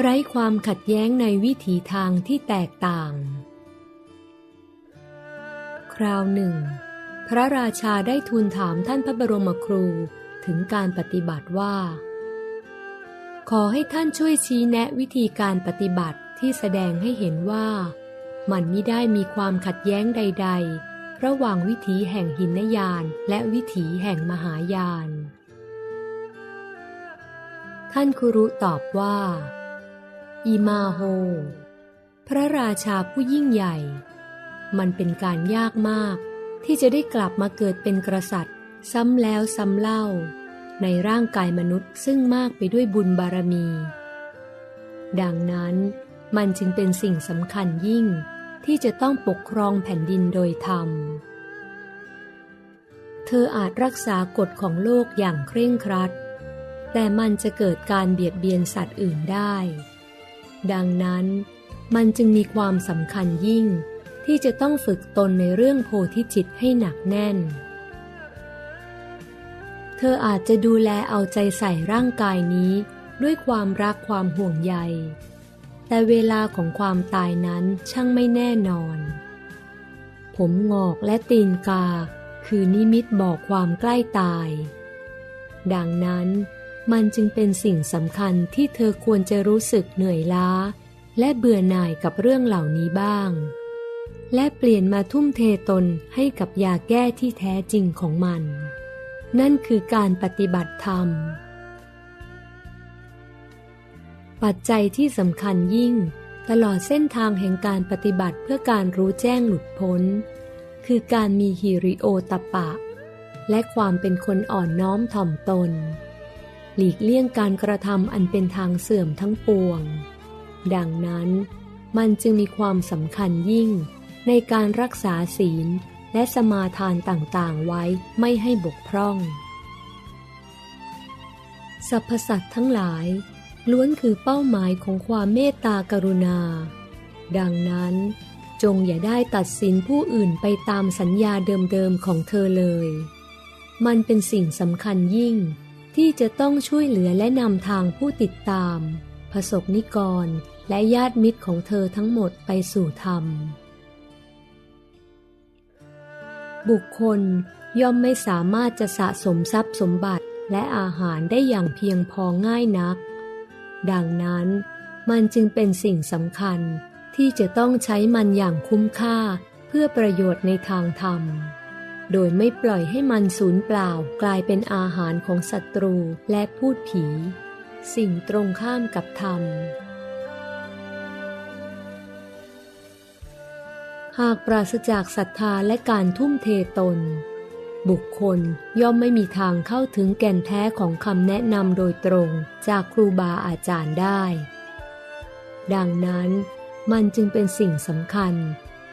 ไร้ความขัดแย้งในวิถีทางที่แตกต่าง คราวหนึ่ง พระราชาได้ทูลถามท่านพระบรมครูถึงการปฏิบัติว่า ขอให้ท่านช่วยชี้แนะวิธีการปฏิบัติที่แสดงให้เห็นว่า มันไม่ได้มีความขัดแย้งใด ๆ ระหว่างวิถีแห่งหินยานและวิถีแห่งมหายาน ท่านคุรุตอบว่า อีมาโฮ พระราชาผู้ยิ่งใหญ่ มันเป็นการยากมาก ที่จะได้กลับมาเกิดเป็นกษัตริย์ ซ้ำแล้วซ้ำเล่า ในร่างกายมนุษย์ซึ่งมากไปด้วยบุญบารมี ดังนั้นมันจึงเป็นสิ่งสำคัญยิ่งที่จะต้องปกครองแผ่นดินโดยธรรม เธออาจรักษากฎของโลกอย่างเคร่งครัด แต่มันจะเกิดการเบียดเบียนสัตว์อื่นได้ ดังนั้น มันจึงมีความสำคัญยิ่ง ที่จะต้องฝึกตนในเรื่องโพธิจิตให้หนักแน่น เธออาจจะดูแลเอาใจใส่ร่างกายนี้ด้วยความรักความห่วงใย แต่เวลาของความตายนั้นช่างไม่แน่นอน ผมงอกและตีนกา คือนิมิตบอกความใกล้ตาย ดังนั้น มันจึงเป็นสิ่งสำคัญที่เธอควรจะรู้สึกเหนื่อยล้า และเบื่อหน่ายกับเรื่องเหล่านี้บ้าง และเปลี่ยนมาทุ่มเทตนให้กับยาแก้ที่แท้จริงของมัน นั่นคือการปฏิบัติธรรม ปัจจัยที่สำคัญยิ่ง ตลอดเส้นทางแห่งการปฏิบัติเพื่อการรู้แจ้งหลุดพ้น คือการมีฮิริโอตปะ และความเป็นคนอ่อนน้อมถ่อมตน หลีกเลี่ยงการกระทำอันเป็นทางเสื่อมทั้งปวง ดังนั้น มันจึงมีความสำคัญยิ่ง ในการรักษาศีลและสมาทานต่างๆไว้ไม่ให้บกพร่อง สรรพสัตว์ทั้งหลาย ล้วนคือเป้าหมายของความเมตตากรุณา ดังนั้น จงอย่าได้ตัดสินผู้อื่นไปตามสัญญาเดิมๆของเธอเลย มันเป็นสิ่งสำคัญยิ่ง ที่จะต้องช่วยเหลือและนำทางผู้ติดตามพระสกนิกรและญาติมิตรของเธอทั้งหมดไปสู่ธรรม บุคคลย่อมไม่สามารถจะสะสมทรัพย์สมบัติและอาหารได้อย่างเพียงพอง่ายนัก ดังนั้นมันจึงเป็นสิ่งสำคัญที่จะต้องใช้มันอย่างคุ้มค่าเพื่อประโยชน์ในทางธรรม โดยไม่ปล่อยให้มันสูญเปล่ากลายเป็นอาหารของศัตรูและพูดผี สิ่งตรงข้ามกับธรรม หากปราศจากศรัทธาและการทุ่มเทตน บุคคลย่อมไม่มีทางเข้าถึงแก่นแท้ของคำแนะนำโดยตรงจากครูบาอาจารย์ได้ ดังนั้นมันจึงเป็นสิ่งสำคัญ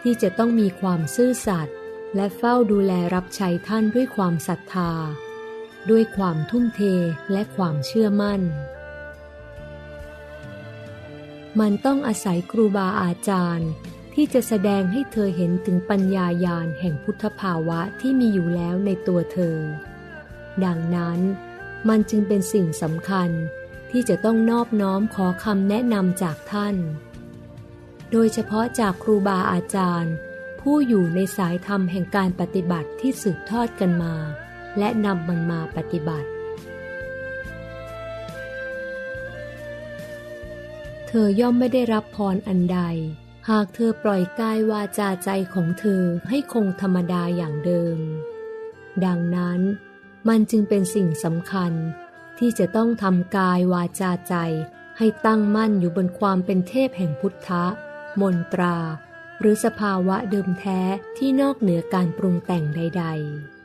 ที่จะต้องมีความซื่อสัตย์ และเฝ้าดูแลรับใช้ท่านด้วยความศรัทธา ด้วยความทุ่มเทและความเชื่อมั่น มันต้องอาศัยครูบาอาจารย์ ที่จะแสดงให้เธอเห็นถึงปัญญายาณแห่งพุทธภาวะที่มีอยู่แล้วในตัวเธอ ดังนั้นมันจึงเป็นสิ่งสำคัญที่จะต้องนอบน้อมขอคำแนะนำจากท่าน โดยเฉพาะจากครูบาอาจารย์ ผู้อยู่ในสายธรรมแห่งการปฏิบัติที่สืบทอดกันมา และนำมันมาปฏิบัติ เธอย่อมไม่ได้รับพรอันใด หากเธอปล่อยกายวาจาใจของเธอให้คงธรรมดาอย่างเดิม ดังนั้นมันจึงเป็นสิ่งสำคัญที่จะต้องทำกายวาจาใจให้ตั้งมั่นอยู่บนความเป็นเทพแห่งพุทธะ มนตรา หรือสภาวะเดิมแท้ที่นอกเหนือการปรุงแต่งใด ๆ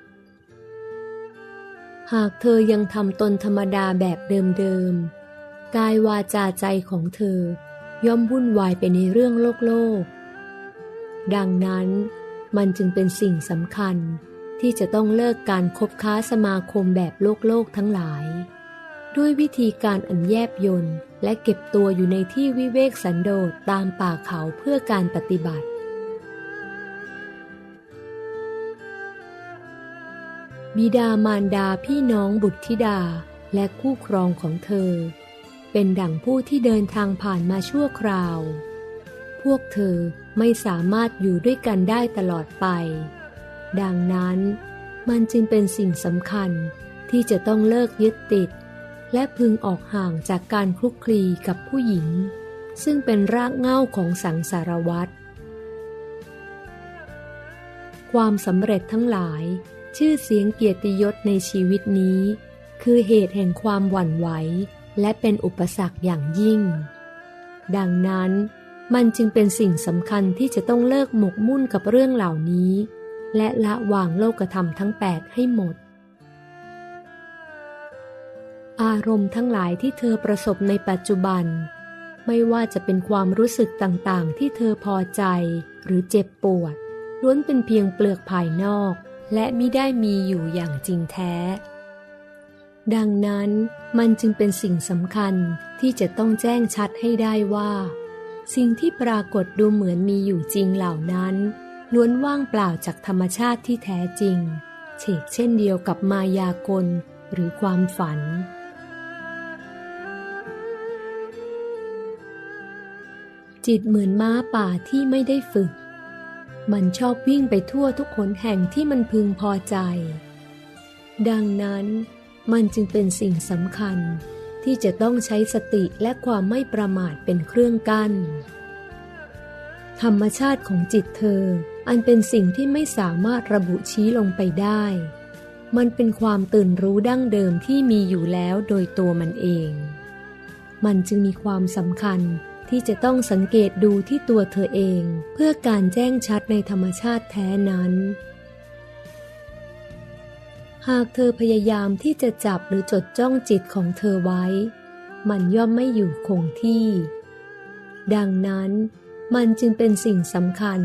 หากเธอยังทำตนธรรมดาแบบเดิมๆ กายวาจาใจของเธอย่อมวุ่นวายไปในเรื่องโลกโลก ดังนั้นมันจึงเป็นสิ่งสำคัญที่จะต้องเลิกการคบค้าสมาคมแบบโลกโลกทั้งหลาย ด้วยวิธีการอันแยบยนต์และเก็บตัวอยู่ในที่วิเวกสันโดษตามป่าเขาเพื่อการปฏิบัติ บิดามารดาพี่น้องบุตรธิดาและคู่ครองของเธอ เป็นดั่งผู้ที่เดินทางผ่านมาชั่วคราว พวกเธอไม่สามารถอยู่ด้วยกันได้ตลอดไป ดังนั้นมันจึงเป็นสิ่งสำคัญที่จะต้องเลิกยึดติด และพึงออกห่างจากการคลุกคลีกับผู้หญิง ซึ่งเป็นรากเหง้าของสังสารวัตรความสำเร็จทั้งหลาย ชื่อเสียงเกียรติยศในชีวิตนี้ คือเหตุแห่งความหวั่นไหว และเป็นอุปสรรคอย่างยิ่ง ดังนั้นมันจึงเป็นสิ่งสำคัญที่จะต้องเลิกหมกมุ่นกับเรื่องเหล่านี้ และละวางโลกธรรมทั้งแปดให้หมด อารมณ์ทั้งหลายที่เธอประสบในปัจจุบัน ไม่ว่าจะเป็นความรู้สึกต่างๆ ที่เธอพอใจหรือเจ็บปวด ล้วนเป็นเพียงเปลือกภายนอก และไมิได้มีอยู่อย่างจริงแท้ ดังนั้นมันจึงเป็นสิ่งสำคัญที่จะต้องแจ้งชัดให้ได้ว่า สิ่งที่ปรากฏดูเหมือนมีอยู่จริงเหล่านั้น ล้วนว่างเปล่าจากธรรมชาติที่แท้จริงเฉกเช่นเดียวกับมายากลหรือความฝัน จิตเหมือนม้าป่าที่ไม่ได้ฝึก มันชอบวิ่งไปทั่วทุกขนแห่งที่มันพึงพอใจ ดังนั้นมันจึงเป็นสิ่งสำคัญที่จะต้องใช้สติและความไม่ประมาทเป็นเครื่องกัน้น ธรรมชาติของจิตเธอ อันเป็นสิ่งที่ไม่สามารถระบุชี้ลงไปได้ มันเป็นความตื่นรู้ดั้งเดิมที่มีอยู่แล้วโดยตัวมันเอง มันจึงมีความสำคัญ ที่จะต้องสังเกตดูที่ตัวเธอเอง เพื่อการแจ้งชัดในธรรมชาติแท้นั้น หากเธอพยายามที่จะจับหรือจดจ้องจิตของเธอไว้ มันย่อมไม่อยู่คงที่ ดังนั้น มันจึงเป็นสิ่งสำคัญ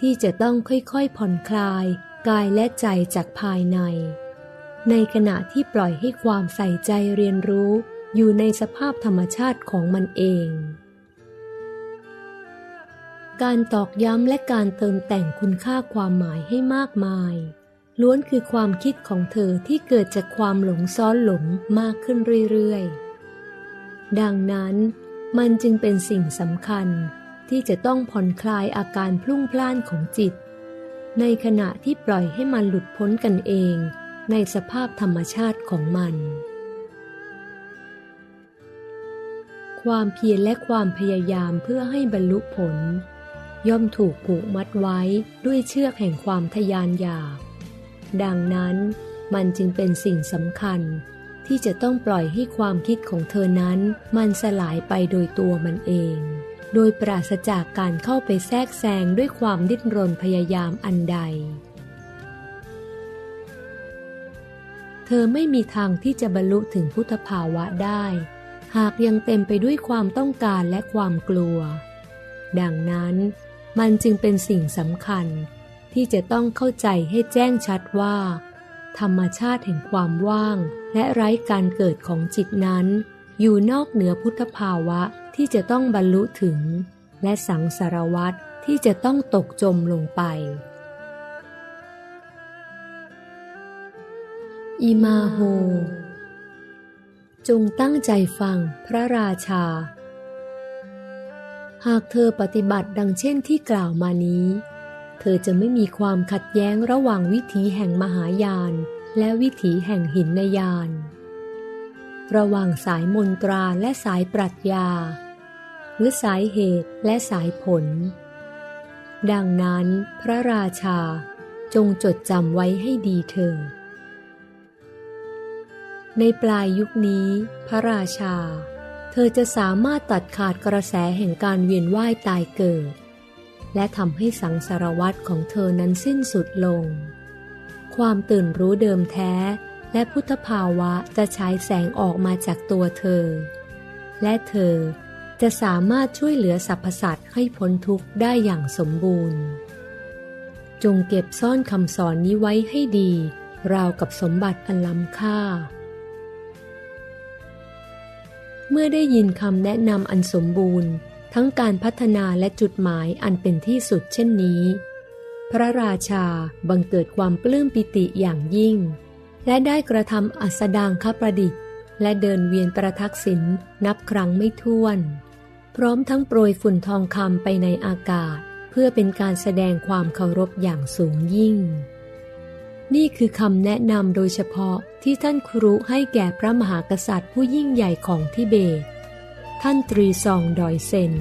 ที่จะต้องค่อยๆผ่อนคลายกายและใจจากภายใน ในขณะที่ปล่อยให้ความใส่ใจเรียนรู้อยู่ในสภาพธรรมชาติของมันเอง การตอกย้ำและการเติมแต่งคุณค่าความหมายให้มากมาย ล้วนคือความคิดของเธอที่เกิดจากความหลงซ้อนหลงมากขึ้นเรื่อยๆ ดังนั้น มันจึงเป็นสิ่งสำคัญที่จะต้องผ่อนคลายอาการพลุ่งพล่านของจิต ในขณะที่ปล่อยให้มันหลุดพ้นกันเอง ในสภาพธรรมชาติของมัน ความเพียรและความพยายามเพื่อให้บรรลุผล ย่อมถูกผูกมัดไว้ด้วยเชือกแห่งความทยานอยาก ดังนั้นมันจึงเป็นสิ่งสำคัญ ที่จะต้องปล่อยให้ความคิดของเธอนั้น มันสลายไปโดยตัวมันเอง โดยปราศจากการเข้าไปแทรกแซงด้วยความดิ้นรนพยายามอันใด เธอไม่มีทางที่จะบรรลุถึงพุทธภาวะได้ หากยังเต็มไปด้วยความต้องการและความกลัว ดังนั้น มันจึงเป็นสิ่งสำคัญที่จะต้องเข้าใจให้แจ้งชัดว่า ธรรมชาติแห่งความว่าง และไร้การเกิดของจิตนั้น อยู่นอกเหนือพุทธภาวะที่จะต้องบรรลุถึง และสังสารวัตรที่จะต้องตกจมลงไป อิมาโฮ จงตั้งใจฟังพระราชา หากเธอปฏิบัติดังเช่นที่กล่าวมานี้ เธอจะไม่มีความขัดแย้งระหว่างวิถีแห่งมหายาน และวิถีแห่งหินนยาน ระหว่างสายมนตราและสายปรัชญา หรือสายเหตุและสายผล ดังนั้นพระราชาจงจดจำไว้ให้ดีเถิดในปลายยุคนี้ พระราชา ธอจะสามารถตัดขาดกระแสแห่งการเวียนว่ายตายเกิด และทำให้สังสารวัตรของเธอนั้นสิ้นสุดลง ความตื่นรู้เดิมแท้ และพุทธภาวะจะฉายแสงออกมาจากตัวเธอ และเธอจะสามารถช่วยเหลือสรรพสัตว์ให้พ้นทุกข์ได้อย่างสมบูรณ์ จงเก็บซ่อนคำสอนนี้ไว้ให้ดี ราวกับสมบัติอันล้ำค่า เมื่อได้ยินคำแนะนำอันสมบูรณ์ ทั้งการพัฒนาและจุดหมายอันเป็นที่สุดเช่นนี้ พระราชาบังเกิดความปลื้มปิติอย่างยิ่ง และได้กระทำอัสดางคประดิษฐ์ และเดินเวียนประทักษิณนับครั้งไม่ถ้วน พร้อมทั้งโปรยฝุ่นทองคำไปในอากาศ เพื่อเป็นการแสดงความเคารพอย่างสูงยิ่ง นี่คือคำแนะนำโดยเฉพาะที่ท่านครูให้แก่พระมหากษัตริย์ผู้ยิ่งใหญ่ของทิเบต ท่านตรีซองดอยเซน